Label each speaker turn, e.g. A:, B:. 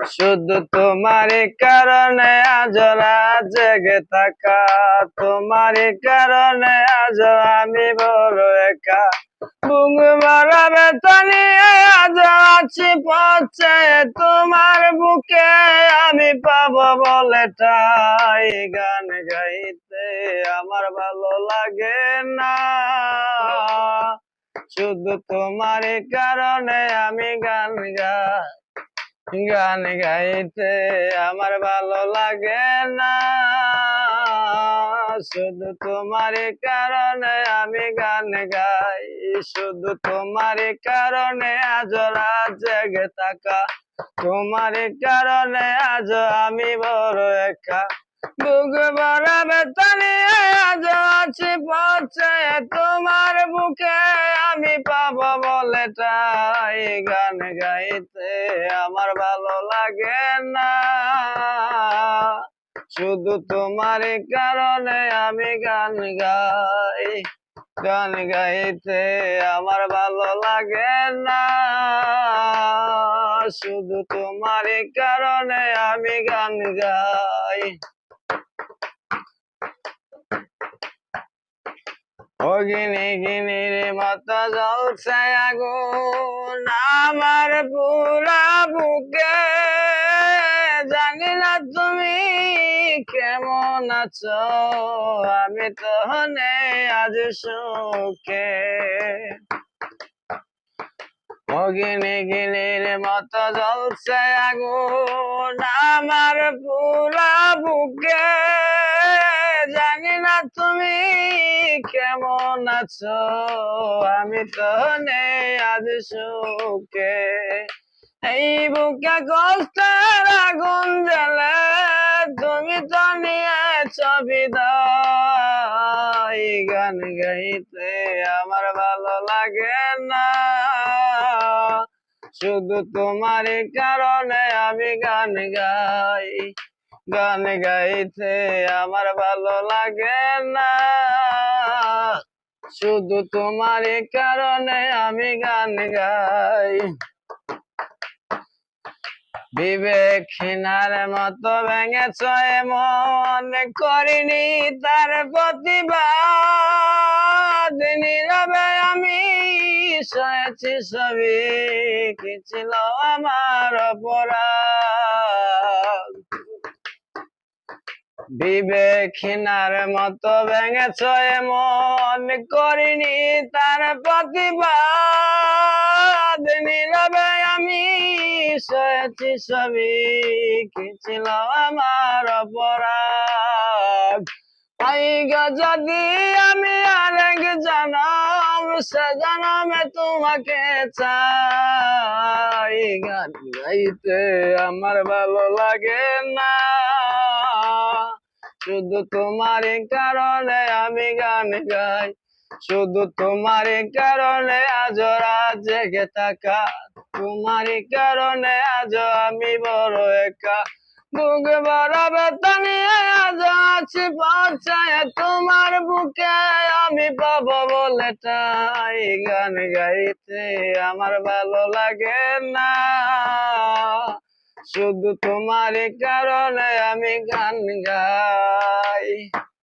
A: শুধু তোমার কারণে আজ জেগে থাকা। তোমার কারণে আজ আমি বড় একা। বেতনি আজ আছি পচে তোমার বুকে আমি পাবো বলে তাই গান গাইতে আমার ভালো লাগে না। শুধু তোমার কারণে আমি গান গাই। গান গাইতে আমার ভালো লাগে না। শুধু তোমার কারণে আমি গান গাই। শুধু তোমার কারণে আজ রাত থাকা। তোমার কারণে আজ আমি বড় একা। বুক ভরা বেতনে আজ আছি পৌঁছে তোমার বুকে আমি পাবো বলে তাই গান গাইতে আমার ভালো লাগে না। শুধু তোমার কারণে আমি গান গাই, গান গাইতে আমার ভালো লাগে না। শুধু তোমার কারণে আমি গান গাই। অগিনি গিনির মতো জ্বলছে আগুন। আমার পুরা বুকে, জানি না তুমি কেমন আছো। আমি তো নেই আজ সুখে। অগিনি গিনির মতো জ্বলছে আগুন আমার পুরা বুকে, জানি না তুমি আছো, আমি তো নেই আজ সুখে। এই বুকে কষ্টের আগুন জ্বলে, তুমি তো নিয়েছ বিদায়। গান গাইতে আমার ভালো লাগে না। শুধু তোমার কারণে আমি গান গাই। গান গাইতে আমার ভালো লাগে না। শুধু তোমার কারণে আমি গান গাই। বিবেকহীনার মতো ভেঙেছ মন করিনি, তার প্রতিবাদ নীরবে আমি সয়েছি ছবি কি ছিল আমার অপরাধ? বিবেকহীনার মতো ভেঙেছ মন করিনি তার প্রতিবাদ। নীরবে আমি সয়েছি ছবি, কি ছিল আমার অপরাধ? যদি আমি আরেক জানাম, সে জানামে তোমাকে চাই। গান গাইতে আমার ভালো লাগে না। শুধু তোমার কারণে আমি গান গাই। শুধু তোমার কারণে আজ রাত জেগে থাকা। তোমার কারণে আজ আমি বড় একা। বুক বড় বেতনে আজ আছি পৌঁছায় তোমার বুকে আমি পাবো বলে তাই গান গাইতে আমার ভালো লাগে না। শুধু তোমার কারণে আমি গান গাই।